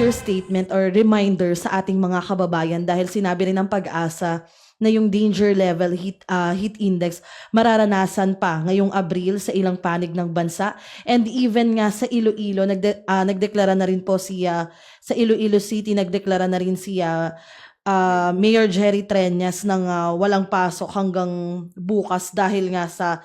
your statement or reminder sa ating mga kababayan dahil sinabi rin ng pag-asa na yung danger level heat ah, heat index mararanasan pa ngayong Abril sa ilang panig ng bansa and even nga sa Iloilo nagde, ah, nagdeklara na rin po si ah, sa Iloilo City nagdeklara na rin si ah, ah, Mayor Jerry Treñas ng ah, walang pasok hanggang bukas dahil nga sa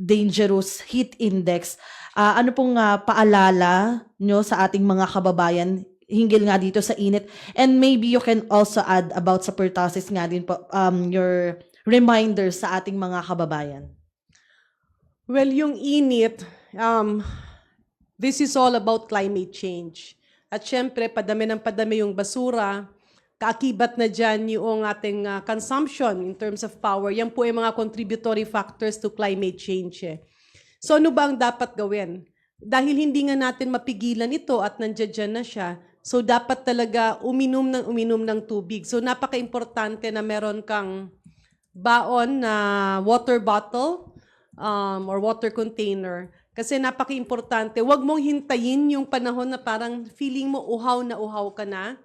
dangerous heat index. Ah, ano pong ah, paalala nyo sa ating mga kababayan hinggil nga dito sa init? And maybe you can also add about sa pertussis nga din po, um, your reminders sa ating mga kababayan. Well, yung init, um, this is all about climate change. At syempre, padami ng padami yung basura, kaakibat na dyan yung ating ah, consumption in terms of power. Yan po ay mga contributory factors to climate change. Eh. So ano ba ang dapat gawin? Dahil hindi nga natin mapigilan ito at nandiyan na siya, so dapat talaga uminom ng uminom ng tubig. So napaka-importante na meron kang baon na water bottle um, or water container. Kasi napaka-importante, wag mong hintayin yung panahon na parang feeling mo uhaw na uhaw ka na.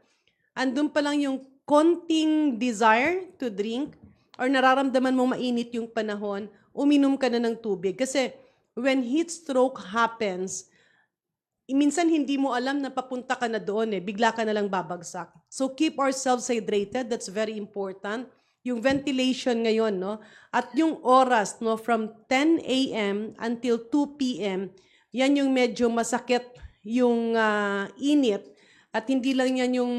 Andun pa lang yung konting desire to drink or nararamdaman mo mainit yung panahon, uminom ka na ng tubig. Kasi when heat stroke happens, minsan hindi mo alam na papunta ka na doon eh, bigla ka na lang babagsak. So keep ourselves hydrated, that's very important. Yung ventilation ngayon, no? At yung oras, no, from 10 a.m. until 2 p.m., yan yung medyo masakit yung ah, init. At hindi lang yan yung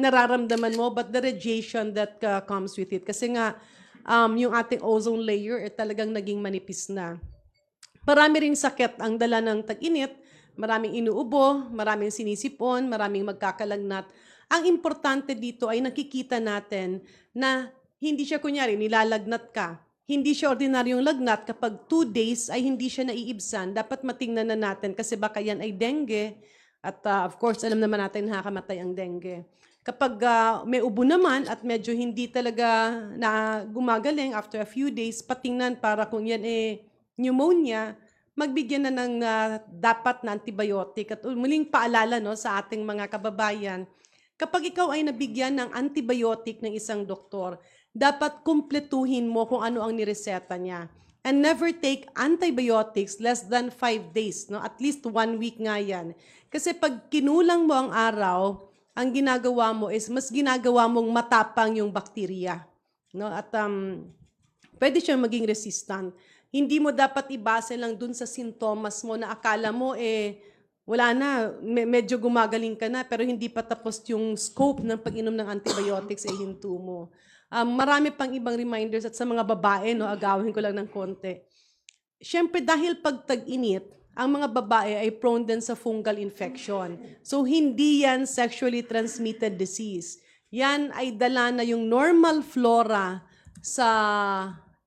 nararamdaman mo, but the radiation that ah, comes with it. Kasi nga, um, yung ating ozone layer eh, talagang naging manipis na. Marami ring sakit ang dala ng tag-init, maraming inuubo, maraming sinisipon, maraming magkakalagnat. Ang importante dito ay nakikita natin na hindi siya kunyari nilalagnat ka. Hindi siya ordinaryong lagnat kapag two days ay hindi siya naiibsan. Dapat matingnan na natin kasi baka yan ay dengue. At ah, of course, alam naman natin nakakamatay ang dengue. Kapag ah, may ubo naman at medyo hindi talaga na gumagaling after a few days, patingnan para kung yan eh pneumonia, magbigyan na ng ah, dapat na antibiotic. At muling paalala no, sa ating mga kababayan, kapag ikaw ay nabigyan ng antibiotic ng isang doktor, dapat kumpletuhin mo kung ano ang nireseta niya. And never take antibiotics less than 5 days, no? At least one week nga yan. Kasi pag kinulang mo ang araw, ang ginagawa mo is mas ginagawa mong matapang yung bakterya. No? At um, pwede siyang maging resistant. Hindi mo dapat ibase lang dun sa sintomas mo na akala mo eh wala na, me- medyo gumagaling ka na pero hindi pa tapos yung scope ng pag-inom ng antibiotics eh hinto mo. Um, marami pang ibang reminders at sa mga babae, no, agawin ko lang ng konti. Siyempre dahil pag tag-init, ang mga babae ay prone din sa fungal infection. So hindi yan sexually transmitted disease. Yan ay dala na yung normal flora sa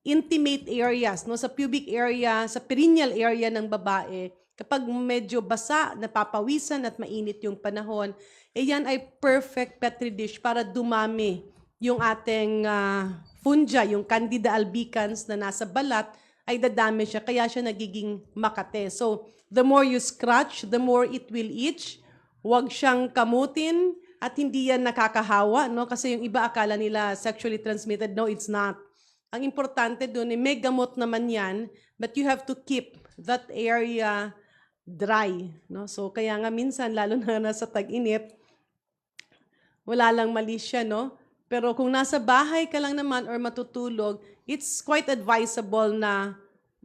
intimate areas, no, sa pubic area, sa perineal area ng babae. Kapag medyo basa, napapawisan at mainit yung panahon, eh yan ay perfect petri dish para dumami yung ating ah, fungi, yung Candida albicans na nasa balat, ay dadami siya, kaya siya nagiging makate. So, the more you scratch, the more it will itch. Huwag siyang kamutin at hindi yan nakakahawa, no? Kasi yung iba akala nila sexually transmitted. No, it's not. Ang importante doon, eh, may gamot naman yan, but you have to keep that area dry. No? So, kaya nga minsan, lalo na nasa tag-init, wala lang mali siya, no? Pero kung nasa bahay ka lang naman or matutulog, it's quite advisable na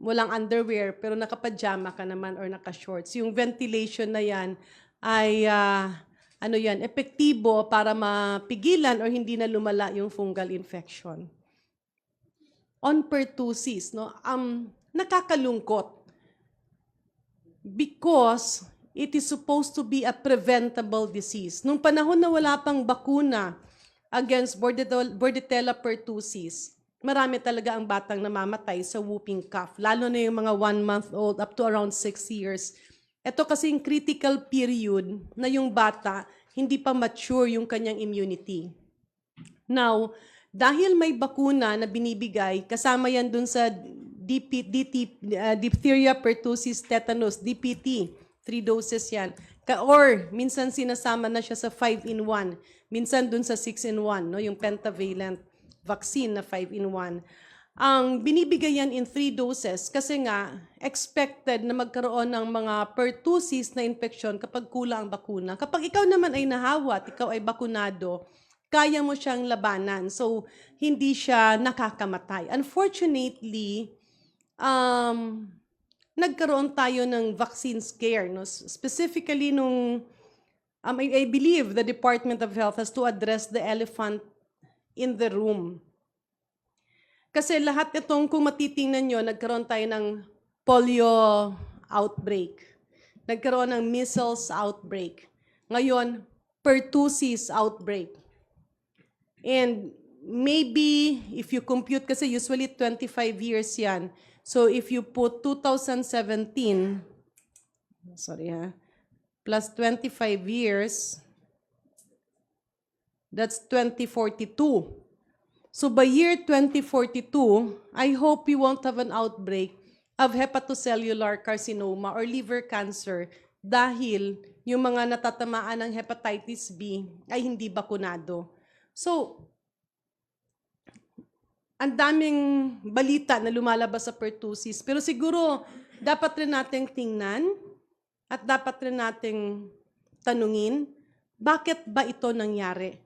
walang underwear pero nakapajama ka naman or naka-shorts. Yung ventilation na yan ay ah, ano yan, epektibo para mapigilan or hindi na lumala yung fungal infection. On pertussis, no? Um, nakakalungkot because it is supposed to be a preventable disease. Nung panahon na wala pang bakuna against Bordetella, pertussis, marami talaga ang batang namamatay sa whooping cough, lalo na yung mga one month old up to around six years. Ito kasi yung critical period na yung bata hindi pa mature yung kanyang immunity. Now, dahil may bakuna na binibigay, kasama yan dun sa DP, DT, uh, diphtheria pertussis tetanus, DPT, three doses yan. Ka- or minsan sinasama na siya sa 5-in-1. Minsan dun sa 6-in-1, no? yung pentavalent vaccine na 5-in-1. Ang binibigay yan in three doses kasi nga expected na magkaroon ng mga pertussis na infection kapag kulang ang bakuna. Kapag ikaw naman ay nahawa ikaw ay bakunado, kaya mo siyang labanan. So, hindi siya nakakamatay. Unfortunately, um, nagkaroon tayo ng vaccine scare. No? Specifically, nung, um, I, I believe the Department of Health has to address the elephant in the room. Kasi lahat itong, kung matitingnan nyo, nagkaroon tayo ng polio outbreak. Nagkaroon ng measles outbreak. Ngayon, pertussis outbreak. And maybe, if you compute, kasi usually 25 years yan. So if you put 2017, sorry ha, plus 25 years, that's 2042. So by year 2042, I hope we won't have an outbreak of hepatocellular carcinoma or liver cancer dahil yung mga natatamaan ng hepatitis B ay hindi bakunado. So, ang daming balita na lumalabas sa pertussis. Pero siguro, dapat rin nating tingnan at dapat rin nating tanungin, bakit ba ito nangyari?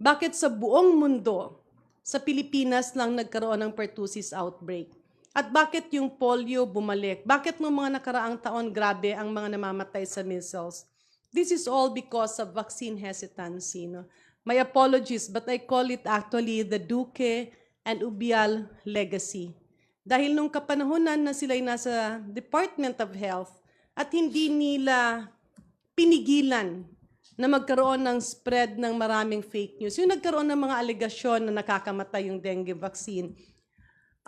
Bakit sa buong mundo, sa Pilipinas lang nagkaroon ng pertussis outbreak? At bakit yung polio bumalik? Bakit noong mga nakaraang taon grabe ang mga namamatay sa measles? This is all because of vaccine hesitancy. No? My apologies, but I call it actually the Duque and Ubial legacy. Dahil nung kapanahonan na sila'y nasa Department of Health at hindi nila pinigilan na magkaroon ng spread ng maraming fake news. Yung nagkaroon ng mga alegasyon na nakakamatay yung dengue vaccine.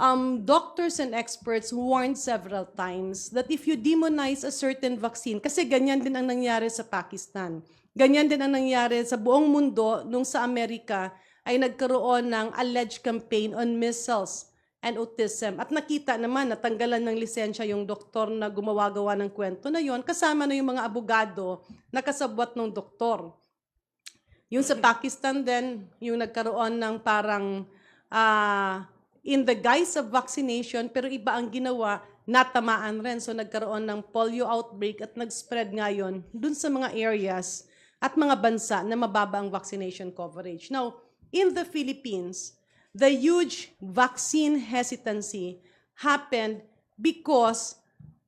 Um, doctors and experts warned several times that if you demonize a certain vaccine, kasi ganyan din ang nangyari sa Pakistan, ganyan din ang nangyari sa buong mundo nung sa Amerika ay nagkaroon ng alleged campaign on measles and autism. At nakita naman, natanggalan ng lisensya yung doktor na gumawa-gawa ng kwento na yon kasama na yung mga abogado na kasabwat ng doktor. Yung sa Pakistan din, yung nagkaroon ng parang ah, in the guise of vaccination, pero iba ang ginawa, natamaan rin. So nagkaroon ng polio outbreak at nag-spread ngayon dun sa mga areas at mga bansa na mababa ang vaccination coverage. Now, in the Philippines, the huge vaccine hesitancy happened because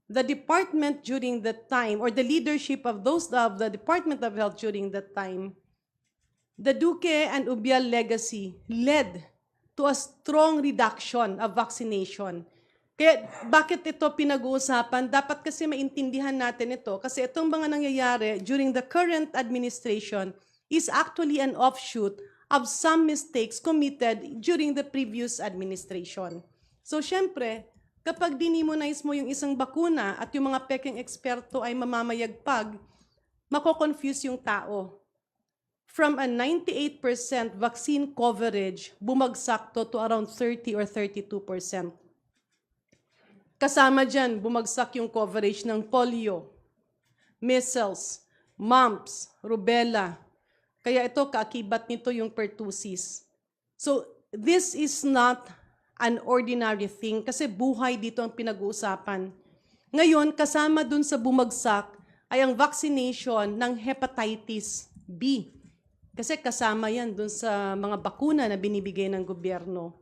the department during that time, or the leadership of those of the Department of Health during that time, the Duque and Ubial legacy led to a strong reduction of vaccination. Kaya bakit ito pinag-uusapan? Dapat kasi maintindihan natin ito kasi itong mga nangyayari during the current administration is actually an offshoot of some mistakes committed during the previous administration. So syempre, kapag dinimonize mo yung isang bakuna at yung mga peking eksperto ay mamamayagpag, mako-confuse yung tao from a 98% vaccine coverage, bumagsak to to around 30 or 32%. Kasama dyan, bumagsak yung coverage ng polio, measles, mumps, rubella. Kaya ito, kaakibat nito yung pertussis. So, this is not an ordinary thing kasi buhay dito ang pinag-uusapan. Ngayon, kasama dun sa bumagsak ay ang vaccination ng hepatitis B. Kasi kasama yan dun sa mga bakuna na binibigay ng gobyerno.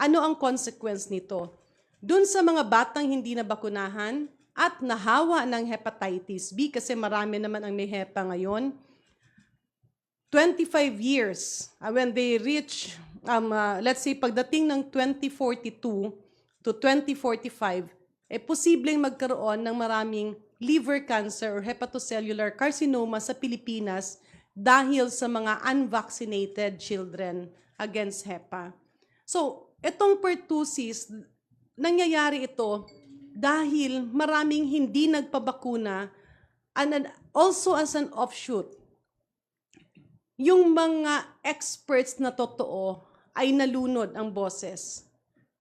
Ano ang consequence nito? Dun sa mga batang hindi na bakunahan at nahawa ng hepatitis B, kasi marami naman ang may hepa ngayon, 25 years, uh, when they reach, um, uh, let's say, pagdating ng 2042 to 2045, eh, posibleng magkaroon ng maraming liver cancer or hepatocellular carcinoma sa Pilipinas dahil sa mga unvaccinated children against HEPA. So, itong pertussis, nangyayari ito dahil maraming hindi nagpabakuna and also as an offshoot yung mga experts na totoo ay nalunod ang boses.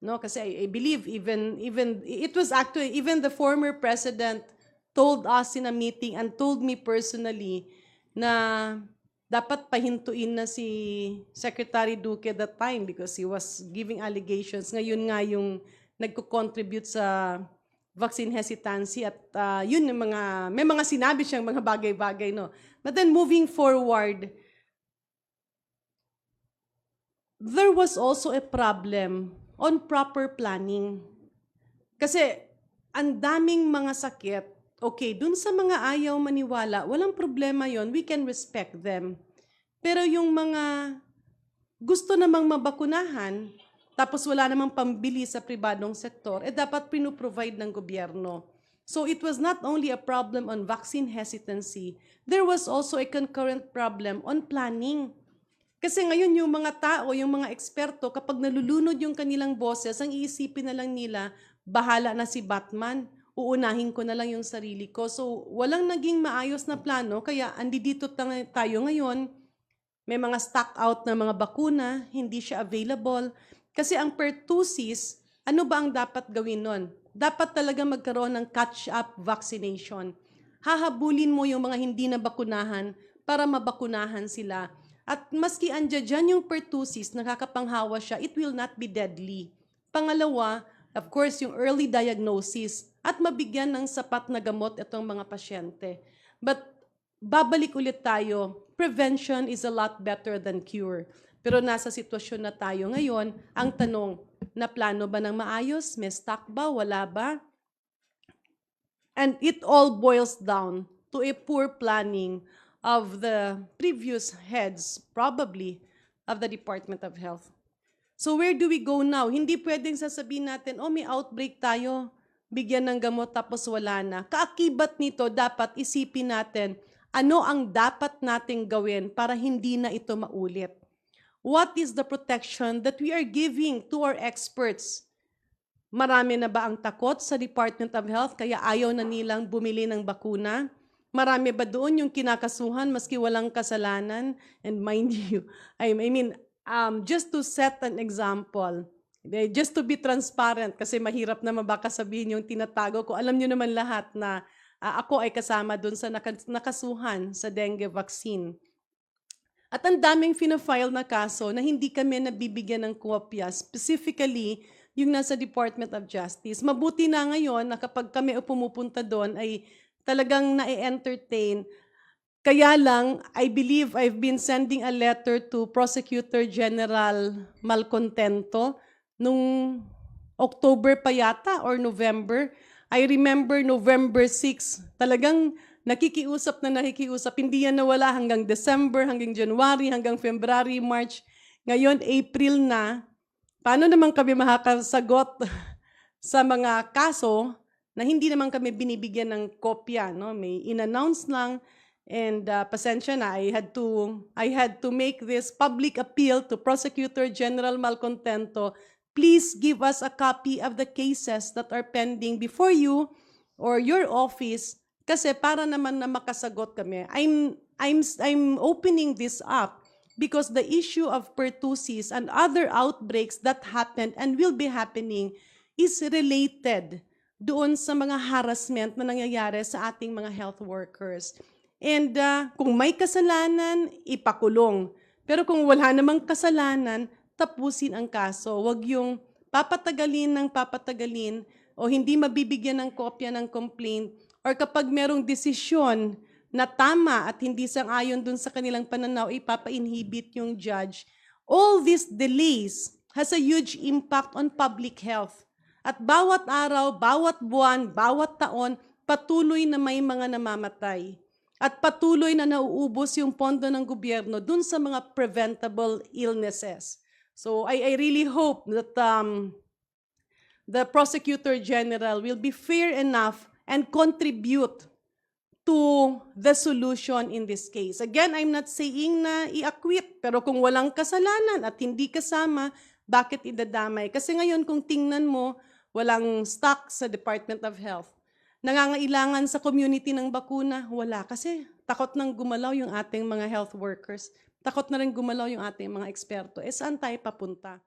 No, kasi I, I believe even even it was actually even the former president told us in a meeting and told me personally na dapat pahintuin na si Secretary Duque at that time because he was giving allegations. Ngayon nga yung nagko-contribute sa vaccine hesitancy at ah, yun yung mga, may mga sinabi siyang mga bagay-bagay, no? But then moving forward, there was also a problem on proper planning. Kasi ang daming mga sakit, okay, dun sa mga ayaw maniwala, walang problema yon we can respect them. Pero yung mga gusto namang mabakunahan, tapos wala namang pambili sa pribadong sektor, eh dapat pinuprovide ng gobyerno. So it was not only a problem on vaccine hesitancy, there was also a concurrent problem on planning. Kasi ngayon yung mga tao, yung mga eksperto, kapag nalulunod yung kanilang boses, ang iisipin na lang nila, bahala na si Batman, uunahin ko na lang yung sarili ko. So walang naging maayos na plano, kaya andi dito tang- tayo ngayon, may mga stock out na mga bakuna, hindi siya available. Kasi ang pertussis, ano ba ang dapat gawin nun? Dapat talaga magkaroon ng catch-up vaccination. Hahabulin mo yung mga hindi na bakunahan para mabakunahan sila. At maski andyan dyan yung pertussis, nakakapanghawa siya, it will not be deadly. Pangalawa, of course, yung early diagnosis at mabigyan ng sapat na gamot itong mga pasyente. But babalik ulit tayo, prevention is a lot better than cure. Pero nasa sitwasyon na tayo ngayon, ang tanong, na plano ba ng maayos? May stock ba? Wala ba? And it all boils down to a poor planning of the previous heads, probably, of the Department of Health. So where do we go now? Hindi pwedeng sasabihin natin, oh may outbreak tayo, bigyan ng gamot tapos wala na. Kaakibat nito, dapat isipin natin, ano ang dapat nating gawin para hindi na ito maulit? What is the protection that we are giving to our experts? Marami na ba ang takot sa Department of Health kaya ayaw na nilang bumili ng bakuna? Marami ba doon yung kinakasuhan maski walang kasalanan? And mind you, I mean, um, just to set an example, eh, just to be transparent, kasi mahirap naman baka sabihin yung tinatago ko. Alam nyo naman lahat na ah, ako ay kasama doon sa naka- nakasuhan sa dengue vaccine. At ang daming fina-file na kaso na hindi kami nabibigyan ng kopya, specifically yung nasa Department of Justice. Mabuti na ngayon na kapag kami pumupunta doon ay talagang na-entertain. Kaya lang, I believe I've been sending a letter to Prosecutor General Malcontento nung October pa yata or November. I remember November 6, talagang nakikiusap na nakikiusap. Hindi yan nawala hanggang December, hanggang January, hanggang February, March. Ngayon, April na. Paano naman kami makakasagot sa mga kaso na hindi naman kami binibigyan ng kopya, no? May in-announce lang and uh, pasensya na I had to I had to make this public appeal to Prosecutor General Malcontento. Please give us a copy of the cases that are pending before you or your office kasi para naman na makasagot kami. I'm I'm I'm opening this up because the issue of pertussis and other outbreaks that happened and will be happening is related doon sa mga harassment na nangyayari sa ating mga health workers. And uh, kung may kasalanan, ipakulong. Pero kung wala namang kasalanan, tapusin ang kaso. Huwag yung papatagalin ng papatagalin o hindi mabibigyan ng kopya ng complaint or kapag merong desisyon na tama at hindi sang-ayon dun sa kanilang pananaw, ipapa-inhibit yung judge. All these delays has a huge impact on public health. At bawat araw, bawat buwan, bawat taon, patuloy na may mga namamatay. At patuloy na nauubos yung pondo ng gobyerno dun sa mga preventable illnesses. So I, I really hope that um, the Prosecutor General will be fair enough and contribute to the solution in this case. Again, I'm not saying na i-acquit, pero kung walang kasalanan at hindi kasama, bakit idadamay? Kasi ngayon kung tingnan mo, walang stock sa Department of Health. Nangangailangan sa community ng bakuna, wala. Kasi takot nang gumalaw yung ating mga health workers. Takot na rin gumalaw yung ating mga eksperto. Eh saan tayo papunta?